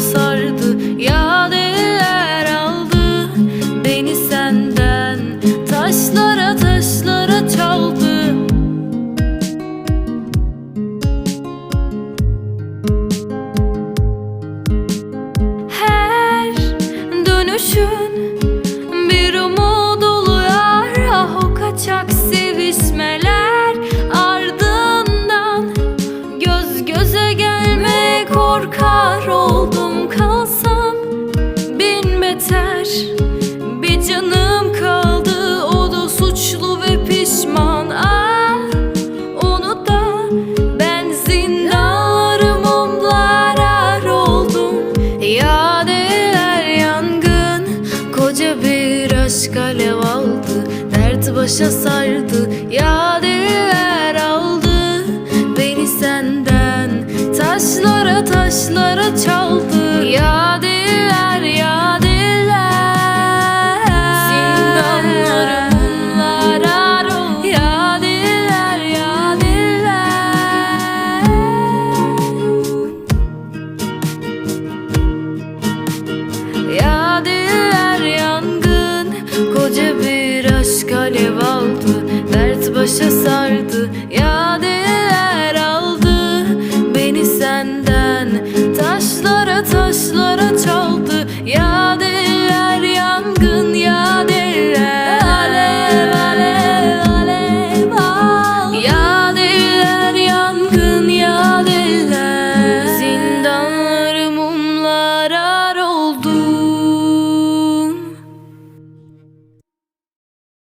sardı deliler aldı Beni senden. Taşlara taşlara çaldı. Her dönüşün aşk alev aldı Dert başa sardı Ya değer aldı. Beni senden Taşlara taşlara çaldı aşk alev aldı Dert başa sardı Ya diller aldı. Beni senden Taşlara taşlara çaldı